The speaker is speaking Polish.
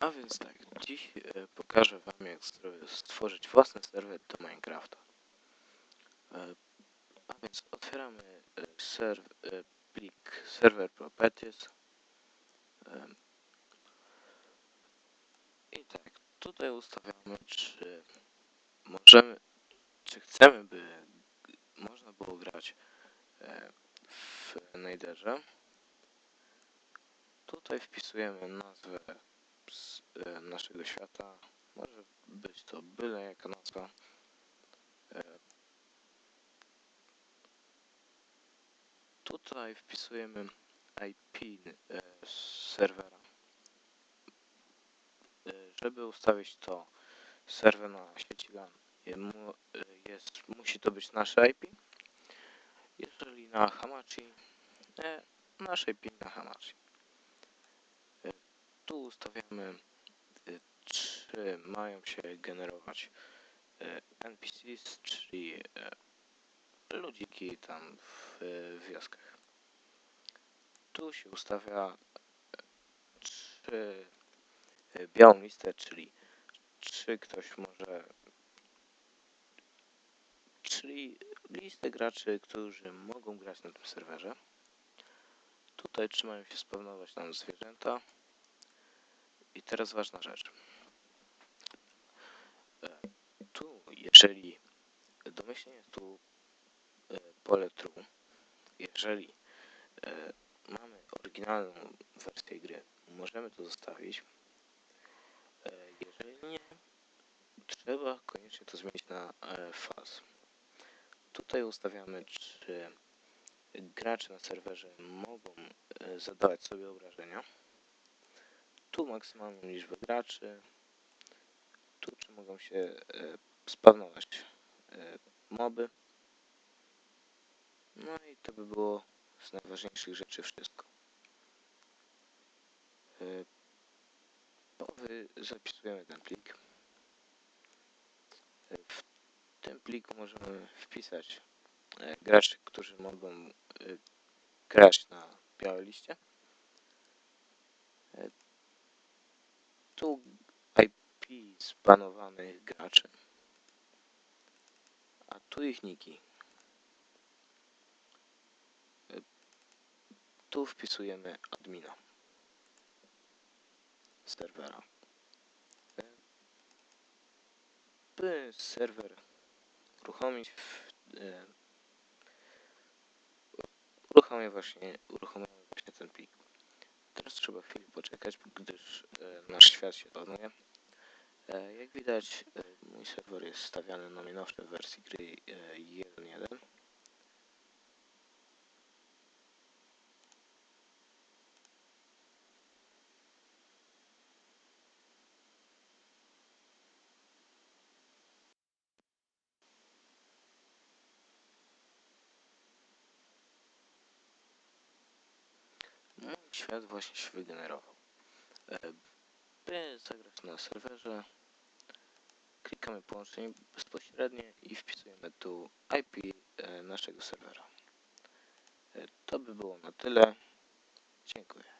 A więc tak, dziś e, pokażę Wam jak stworzyć własny serwer do Minecrafta. E, a więc otwieramy e, serw, plik server properties. I tak, tutaj ustawiamy czy możemy, czy chcemy by można było grać w Naderze. Tutaj wpisujemy nazwę naszego świata. Może być to byle jaka nazwa. E, Tutaj wpisujemy IP e, serwera. E, Żeby ustawić to serwer na sieci LAN e, jest, musi to być nasze IP. Jeżeli na Hamachi, e, nasze IP na Hamachi. E, Tu ustawiamy e, czy mają się generować e, NPCs, czyli e, ludziki tam w wioskach. Tu się ustawia czy e, białą listę, czyli czy ktoś może czyli listę graczy, którzy mogą grać na tym serwerze. Tutaj trzymają się spawnować nam zwierzęta. I teraz ważna rzecz. E, Tu, jeżeli domyślnie jest tu e, pole true, jeżeli e, mamy oryginalną wersję gry, możemy to zostawić. E, Jeżeli nie, trzeba koniecznie to zmienić na false. Tutaj ustawiamy, czy gracze na serwerze mogą zadawać sobie obrażenia. Tu maksymalną liczbę graczy. Tu czy mogą się spawnować e, moby. No i to by było z najważniejszych rzeczy wszystko. E, Powy zapisujemy ten plik. E, W tym pliku możemy wpisać e, graczy, którzy mogą e, grać na białej liście. E, Tu IP zbanowanych graczy. A tu ich niki. E, Tu wpisujemy admina serwera. E, By serwer uruchomić, e, uruchomię właśnie, uruchomiamy właśnie ten plik. Teraz trzeba chwilę poczekać, gdyż nasz świat się ładuje. E, jak widać, e, mój serwer jest stawiany na najnowszej wersji gry e, 1.1. Mój świat właśnie się wygenerował. E, By zagrać na serwerze, klikamy połączenie bezpośrednie i wpisujemy tu IP e, naszego serwera. E, To by było na tyle. Dziękuję.